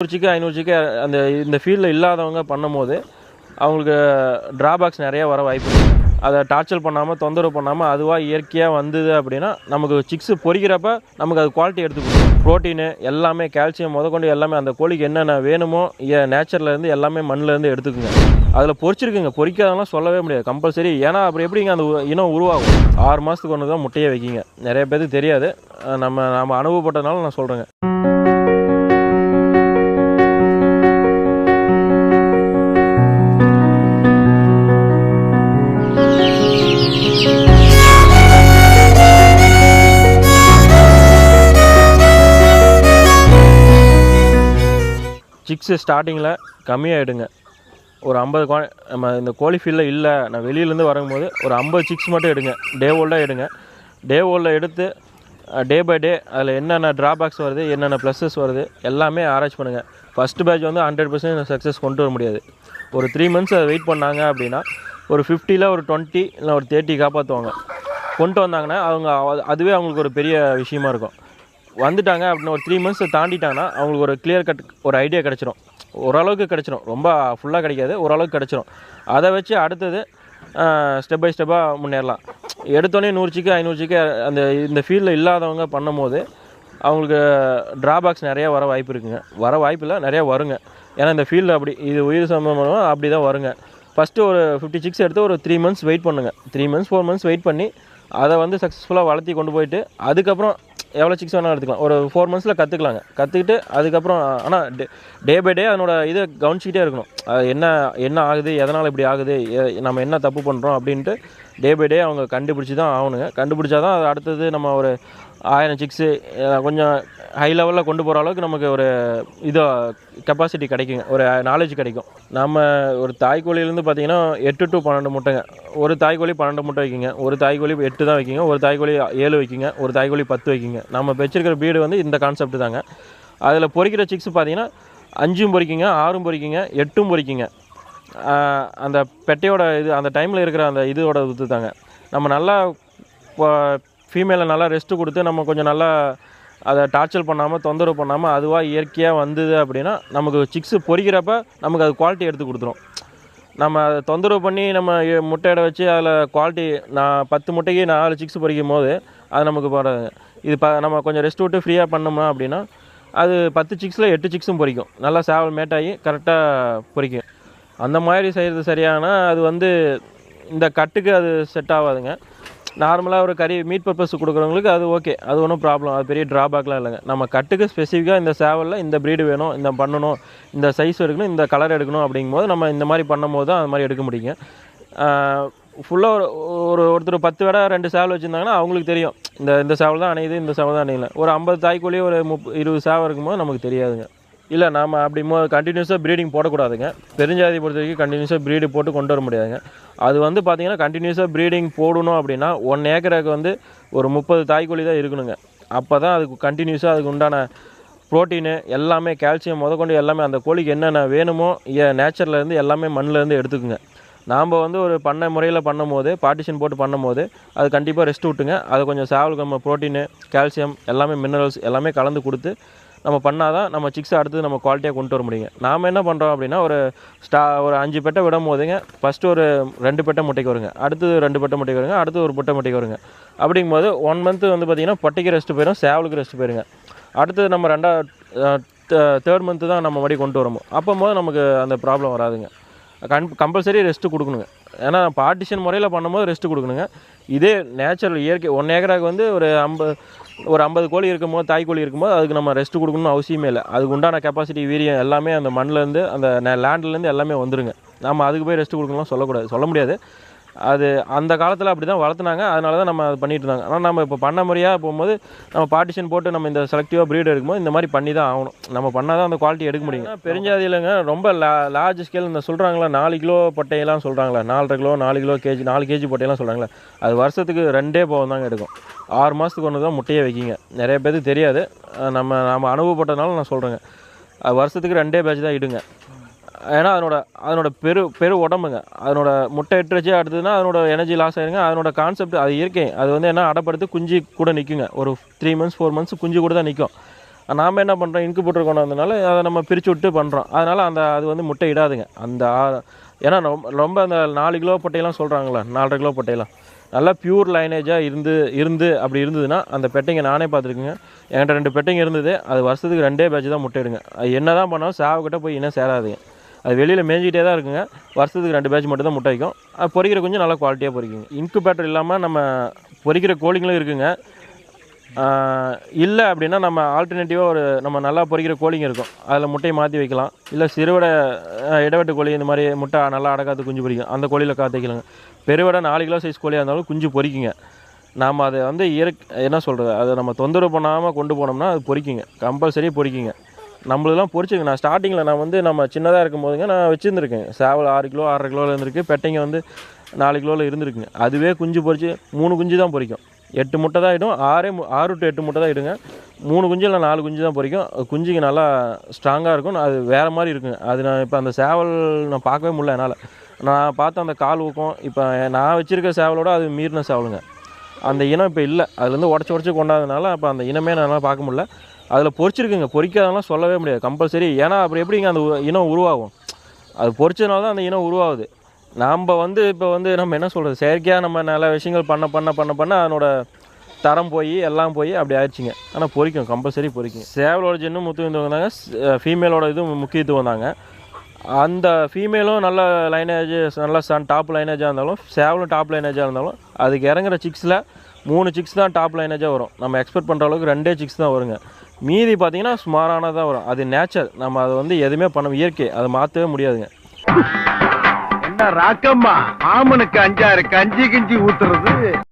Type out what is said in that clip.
நூறு சிக்கு ஐநூறு அந்த இந்த ஃபீல்டில் இல்லாதவங்க பண்ணும்போது அவங்களுக்கு ட்ராபேக்ஸ் நிறையா வர வாய்ப்பு அதை டார்ச்சர் பண்ணாமல் தொந்தரவு பண்ணாமல் அதுவாக இயற்கையாக வந்தது அப்படின்னா நமக்கு சிக்ஸு பொரிக்கிறப்ப நமக்கு அது குவாலிட்டி எடுத்து கொடுக்கும். ப்ரோட்டீனு எல்லாமே கால்சியம் முதற்கொண்டு எல்லாமே அந்த கோழிக்கு என்னென்ன வேணுமோ நேச்சரில் இருந்து எல்லாமே மண்ணிலேருந்து எடுத்துக்குங்க. அதில் பொரிச்சிருக்குங்க பொறிக்காதெல்லாம் சொல்லவே முடியாது. கம்பல்சரி ஏன்னா அப்புறம் எப்படிங்க அந்த உ- இனம் உருவாகும்? ஆறு மாதத்துக்கு ஒன்று தான் முட்டையை வைக்கிங்க. நிறைய பேருக்கு தெரியாது. நம்ம நம்ம அனுபவப்பட்டதுனால நான் சொல்கிறேங்க சிக்ஸு ஸ்டார்டிங்கில் கம்மியாகிடுங்க ஒரு ஐம்பது குவா நம்ம இந்த கோழி ஃபீல்டில் இல்லை நான் வெளியிலேருந்து வரும்போது ஒரு ஐம்பது சிக்ஸ் மட்டும் எடுங்க. டே ஓல்டாக எடுங்க. டே ஓல்டில் எடுத்து டே பை டே அதில் என்னென்ன ட்ராபேக்ஸ் வருது என்னென்ன ப்ளஸஸ் வருது எல்லாமே ஆராய்ச்சி பண்ணுங்கள் ஃபஸ்ட்டு பேட்ச் வந்து ஹண்ட்ரட் பர்சன்ட் சக்ஸஸ் கொண்டு வர முடியாது. ஒரு த்ரீ மந்த்ஸ் அதை வெயிட் பண்ணாங்க அப்படின்னா ஒரு ஃபிஃப்டியில் ஒரு டுவெண்ட்டி இல்லை ஒரு தேர்ட்டி காப்பாற்றுவாங்க கொண்டு வந்தாங்கன்னா அவங்க அதுவே அவங்களுக்கு ஒரு பெரிய விஷயமா இருக்கும். வந்துட்டாங்க அப்படின்னு ஒரு த்ரீ மந்த்ஸ் தாண்டிட்டாங்கன்னா அவங்களுக்கு ஒரு கிளியர் கட் ஒரு ஐடியா கிடச்சிரும். ஓரளவுக்கு கிடச்சிரும். ரொம்ப ஃபுல்லாக கிடைக்காது. ஓரளவுக்கு கிடச்சிரும். அதை வச்சு அடுத்தது ஸ்டெப் பை ஸ்டெப்பாக முன்னேறலாம். எடுத்தோடனே நூறுச்சிக்கு ஐநூறுச்சிக்கு அந்த இந்த ஃபீல்டில் இல்லாதவங்க பண்ணும்போது அவங்களுக்கு ட்ராபேக்ஸ் நிறையா வர வாய்ப்பு இருக்குங்க. வர வாய்ப்பு இல்லை நிறைய வருங்க. ஏன்னா இந்த ஃபீல்டில் அப்படி இது உயிர் சம்பந்தமாக அப்படி தான் வருங்க. ஃபஸ்ட்டு ஒரு ஃபிஃப்டி சிக்ஸ் எடுத்து ஒரு த்ரீ மந்த்ஸ் வெயிட் பண்ணுங்கள் three months four months wait பண்ணி அதை வந்து சக்ஸஸ்ஃபுல்லாக வளர்த்தி கொண்டு போயிட்டு அதுக்கப்புறம் எவ்வளோ சிக்ஸ் வேணாலும் எடுத்துக்கலாம். ஒரு ஃபோர் மந்த்ஸில் கற்றுக்கலாங்க கற்றுக்கிட்டு அதுக்கப்புறம் ஆனால் டே டே பை டே அதனோட இதை கவனிச்சிக்கிட்டே இருக்கணும். அது என்ன என்ன ஆகுது எதனால் இப்படி ஆகுது எ- நம்ம என்ன தப்பு பண்ணுறோம் அப்படின்ட்டு டே பை டே அவங்க கண்டுபிடிச்சி தான் ஆகணுங்க. கண்டுபிடிச்சா தான் அது அடுத்தது நம்ம ஒரு ஆயிரம் சிக்ஸு கொஞ்சம் ஹை லெவலில் கொண்டு போகிற அளவுக்கு நமக்கு ஒரு இதோ கெப்பாசிட்டி கிடைக்குங்க. ஒரு நாலேஜ் கிடைக்கும். நம்ம ஒரு தாய்க்கோழிலேருந்து பார்த்தீங்கன்னா எட்டு டு பன்னெண்டு முட்டைங்க. ஒரு தாய்க்கோழி பன்னெண்டு முட்டை வைக்கிங்க. ஒரு தாய்க்கோழி எட்டு தான் வைக்கிங்க. ஒரு தாய்க்கோழி ஏழு வைக்கிங்க. ஒரு தாய்க்கோழி பத்து வைக்கிங்க. நம்ம வச்சிருக்கிற பீடு வந்து இந்த கான்செப்ட் தாங்க. அதில் பொரிக்கிற சிக்ஸ் பார்த்தீங்கன்னா அஞ்சும் பொறிக்கிங்க ஆறும் பொறிக்கிங்க எட்டும் பொறிக்கிங்க. அந்த பெட்டையோட இது அந்த டைமில் இருக்கிற அந்த இதோட இது தாங்க நம்ம நல்லா ஃபீமேலை நல்லா ரெஸ்ட்டு கொடுத்து நம்ம கொஞ்சம் நல்லா அதை டார்ச்சர் பண்ணாமல் தொந்தரவு பண்ணாமல் அதுவாக இயற்கையாக வந்தது அப்படின்னா நமக்கு சிக்ஸு பொரிக்கிறப்ப நமக்கு அது குவாலிட்டி எடுத்து கொடுத்துரும். நம்ம அதை தொந்தரவு பண்ணி நம்ம முட்டையிட வச்சு அதில் குவாலிட்டி நான் பத்து முட்டைக்கு நாலு சிக்ஸ் பொரிக்கும் போது அது நமக்கு போகிறது இது ப நம்ம கொஞ்சம் ரெஸ்ட் விட்டு ஃப்ரீயாக பண்ணோம்னா அப்படின்னா அது பத்து சிக்ஸில் எட்டு சிக்ஸும் பொரிக்கும் நல்லா சேவல் மேட்டாகி கரெக்டாக பொரிக்கும் அந்த மாதிரி செய்கிறது சரியானால் அது வந்து இந்த கட்டுக்கு அது செட் ஆகாதுங்க. நார்மலாக ஒரு கறி மீட் பர்பஸ் கொடுக்குறவங்களுக்கு அது ஓகே அது ஒன்றும் ப்ராப்ளம் அது பெரிய ட்ராபேக்லாம் இல்லைங்க. நம்ம கட்டுக்கு ஸ்பெசிஃபிக்காக இந்த சேவலில் இந்த ப்ரீடு வேணும் இந்த பண்ணணும் இந்த சைஸ் எடுக்கணும் இந்த கலர் எடுக்கணும் அப்படிங்கும்போது நம்ம இந்த மாதிரி பண்ணும்போது தான் அது மாதிரி எடுக்க முடியுங்க. ஃபுல்லாக ஒரு ஒரு ஒருத்தர் பத்து விட ரெண்டு சேவல் வச்சுருந்தாங்கன்னா அவங்களுக்கு தெரியும். இந்த இந்த சேவல் தான் அணையுது இந்த சேவல் தான் அணையல. ஒரு ஐம்பது தாய்க்குள்ளேயே ஒரு முப் இருபது சேவல் இருக்கும்போது நமக்கு தெரியாதுங்க. இல்லை நாம் அப்படி மோ கண்டினியூஸாக ப்ரீடிங் போடக்கூடாதுங்க. பெருஞ்சாதி பொறுத்த வரைக்கும் கண்டினியூஸாக ப்ரீடு போட்டு கொண்டு வர முடியாதுங்க. அது வந்து பார்த்தீங்கன்னா கண்டினியூஸாக ப்ரீடிங் போடணும் அப்படின்னா ஒன் ஏக்கருக்கு வந்து ஒரு முப்பது தாய்க்கோழி தான் இருக்கணுங்க. அப்போ தான் அதுக்கு கண்டினியூஸாக அதுக்கு உண்டான ப்ரோட்டீனு எல்லாமே கால்சியம் முதற்கொண்டு எல்லாமே அந்த கோழிக்கு என்னென்ன வேணுமோ நேச்சர்லேருந்து எல்லாமே மண்ணிலேருந்து எடுத்துக்குங்க. நாம் வந்து ஒரு பண்ண முறையில் பண்ணும் போது பார்ட்டிஷன் போட்டு பண்ணும்போது அது கண்டிப்பாக ரெஸ்ட் விட்டுங்க. அது கொஞ்சம் சேவலுக்கு நம்ம ப்ரோட்டீனு கால்சியம் எல்லாமே மினரல்ஸ் எல்லாமே கலந்து கொடுத்து நம்ம பண்ணால் தான் நம்ம சிக்ஸை அடுத்து நம்ம குவாலிட்டியாக கொண்டு வர முடியுங்க. நாம் என்ன பண்ணுறோம் அப்படின்னா ஒரு ஸ்டா ஒரு அஞ்சு பெட்டை விடும் போதுங்க ஃபஸ்ட்டு ஒரு ரெண்டு பெட்டை முட்டைக்கு வருங்க. அடுத்து ரெண்டு பெட்டை முட்டைக்கு வருங்க அடுத்து ஒரு முட்டை முட்டைக்கு வருங்க. அப்படிங்கும் போது ஒன் மந்த்து வந்து பார்த்திங்கன்னா பொட்டைக்கு ரெஸ்ட் போயிடும் சேவலுக்கு ரெஸ்ட் போயிருங்க. அடுத்தது நம்ம ரெண்டா தேர்ட் மந்த்து தான் நம்ம மறுபடியும் கொண்டு அப்போ போது நமக்கு அந்த ப்ராப்ளம் வராதுங்க. கன் கம்பல்சரி ரெஸ்ட்டு கொடுக்கணுங்க. ஏன்னா பார்ட்டிஷன் முறையில் பண்ணும்போது ரெஸ்ட்டு கொடுக்கணுங்க. இதே நேச்சுரல் இயற்கை ஒன் ஏக்கராக்கு வந்து ஒரு ஐம்பது ஒரு ஐம்பது கோழி இருக்கும்போது தாய் கோழி இருக்கும்போது அதுக்கு நம்ம ரெஸ்ட்டு கொடுக்கணும்னு அவசியமே இல்லை. அதுக்கு உண்டான கெப்பாசிட்டி வீரியம் எல்லாமே அந்த மண்ணிலேருந்து அந்த லேண்ட்லேருந்து எல்லாமே வந்துருங்க. நம்ம அதுக்கு போய் ரெஸ்ட்டு கொடுக்கணும்லாம் சொல்லக்கூடாது சொல்ல முடியாது. அது அந்த காலத்தில் அப்படி தான் வளர்த்துனாங்க. அதனால தான் நம்ம அது பண்ணிட்டு இருந்தாங்க. ஆனால் நம்ம இப்போ பண்ண முறையாக போகும்போது நம்ம பார்ட்டிஷன் போட்டு நம்ம இந்த செலக்டிவாக ப்ரீட் எடுக்கும்போது இந்த மாதிரி பண்ணி தான் ஆகணும். நம்ம பண்ணால் தான் அந்த குவாலிட்டி எடுக்க முடியும். பெருஞ்சாதியிலங்க ரொம்ப லா லார்ஜ் ஸ்கேல் இந்த சொல்கிறாங்களா நாலு கிலோ பட்டையெல்லாம் சொல்கிறாங்களா நாலரை கிலோ நாலு கிலோ கேஜி நாலு கேஜி பட்டையெல்லாம் சொல்கிறாங்களே அது வருஷத்துக்கு ரெண்டே போகம் தாங்க எடுக்கும். ஆறு மாதத்துக்கு ஒன்று தான் முட்டையை வைக்கிங்க. நிறைய பேருக்கு தெரியாது. நம்ம நம்ம அனுபவப்பட்டதுனால நான் சொல்கிறேங்க அது வருஷத்துக்கு ரெண்டே பேட்ச் தான் இடுங்க. ஏன்னா அதனோட அதனோட பெரு பெரு உடம்புங்க. அதனோட முட்டை எட்டுச்சு அடுத்ததுன்னா அதனோட எனர்ஜி லாஸ் ஆயிருங்க. அதனோட கான்செப்ட் அது இயற்கை அது வந்து என்ன அடப்படுத்து குஞ்சு கூட நிற்குங்க ஒரு த்ரீ மந்த்ஸ் ஃபோர் மந்த்ஸ் குஞ்சு கூட தான் நிற்கும் நாம் என்ன பண்ணுறோம் இன்குபேட்டர் கொண்டு வந்தனால அதை நம்ம பிரித்து விட்டு பண்ணுறோம் அதனால் அந்த அது வந்து முட்டை இடாதுங்க. அந்த ஆ- ஏன்னா ரொம்ப ரொம்ப அந்த நாலு கிலோ பட்டையெல்லாம் சொல்கிறாங்களே நாலரை கிலோ பட்டையெல்லாம். நல்லா பியூர் லைனேஜாக இருந்து இருந்து அப்படி இருந்ததுன்னா அந்த பெட்டைங்க நானே பார்த்துருக்குங்க. என்கிட்ட ரெண்டு பெட்டைங்க இருந்தது. அது வருஷத்துக்கு ரெண்டே பேட்ச் தான் முட்டை இடுங்க அது என்ன தான் பண்ணாலும் சாவுக்கிட்ட போய் இன்னும் சேராதுங்க. அது வெளியில் மேய்ஞ்சிட்டே தான் இருக்குங்க. வருஷத்துக்கு ரெண்டு பேட்ச் மட்டும் தான் முட்டை வைக்கும். அது பொறிக்கிற கொஞ்சம் நல்லா குவாலிட்டியாக பொறிக்குங்க. இன்குபேட்டர் இல்லாமல் நம்ம பொறிக்கிற கோழிங்களும் இருக்குங்க. இல்லை அப்படின்னா நம்ம ஆல்டர்னேட்டிவாக ஒரு நம்ம நல்லா பொறிக்கிற கோழிங்க இருக்கும். அதில் முட்டையை மாற்றி வைக்கலாம். இல்லை சிறுவடை இடவெட்டு இடைவெட்டு கோழி இந்த மாதிரி முட்டை நல்லா அடக்காத்து குஞ்சு பொரிக்கும் அந்த கோழியில் காத்திக்கலாங்க. பெருவடை நாலு கிலோ சைஸ் கோழியாக இருந்தாலும் குஞ்சு பொரிக்குங்க நாம் அதை வந்து இயற்கை என்ன சொல்கிறது அதை நம்ம தொந்தரவு பண்ணாமல் கொண்டு போனோம்னா அது பொரிக்குங்க கம்பல்சரி பொறிக்குங்க. நம்மளெல்லாம் பொரிச்சுங்க நான் ஸ்டார்டிங்கில் நான் வந்து நம்ம சின்னதாக இருக்கும் போதுங்க நான் வச்சுருந்துருக்கேன். சேவல் ஆறு கிலோ ஆறரை கிலோவில் இருந்திருக்கு. பெட்டைங்க வந்து நாலு கிலோவில் இருந்திருக்குங்க. அதுவே குஞ்சு பொறிச்சு மூணு குஞ்சு தான் பொறிக்கும் எட்டு முட்டை தான் இடும் ஆறே ஆறு டு எட்டு முட்டை தான் இடுங்க மூணு குஞ்சு இல்லை நாலு குஞ்சு தான் பொறிக்கும் குஞ்சுங்க நல்லா ஸ்ட்ராங்காக இருக்கும். அது வேறு மாதிரி இருக்குங்க. அது நான் இப்போ அந்த சேவல் நான் பார்க்கவே முடியல என்னால். நான் பார்த்த அந்த கால் ஊக்கம் இப்போ நான் வச்சுருக்க சேவலோட அது மீறின சேவலுங்க. அந்த இனம் இப்போ இல்லை. அதுலேருந்து உடச்சி உடச்சி கொண்டாதனால அப்போ அந்த இனமே என்னால் பார்க்க முடியல. அதில் பொரிச்சிருக்குங்க பொரிக்காதெல்லாம் சொல்லவே முடியாது. கம்பல்சரி. ஏன்னா அப்புறம் எப்படிங்க அந்த இனம் உருவாகும்? அது பொறிச்சதுனால தான் அந்த இனம் உருவாகுது. நாம் வந்து இப்போ வந்து நம்ம என்ன சொல்கிறது செயற்கையாக நம்ம நல்ல விஷயங்கள் பண்ண பண்ண பண்ண பண்ண அதனோட தரம் போய் எல்லாம் போய் அப்படி ஆயிடுச்சுங்க. ஆனால் பொரிக்கும் கம்பல்சரி பொரிக்கும் சேவலோட ஜென்னும் முக்கியத்துவம் தாங்க ஃபீமேலோட இதுவும் முக்கியத்துவம் தாங்க. அந்த ஃபீமேலும் நல்ல லைனேஜ் நல்ல சன் டாப் லைனேஜாக இருந்தாலும் சேவலும் டாப் லைனேஜாக இருந்தாலும் அதுக்கு இறங்குற சிக்ஸில் மூணு சிக்ஸ் தான் டாப் லைனேஜாக வரும். நம்ம எக்ஸ்பெக்ட் பண்ணுற அளவுக்கு ரெண்டே சிக்ஸ் தான் வருங்க. மீதி பார்த்தீங்கன்னா சுமாரானதாக வரும். அது நேச்சர் நம்ம அதை வந்து எதுவுமே பண்ண இயற்கை. அதை மாற்றவே முடியாதுங்க. என்ன ராக்கம்மா? ஆமனுக்கு அஞ்சாறு கஞ்சி கிஞ்சி ஊத்துறது.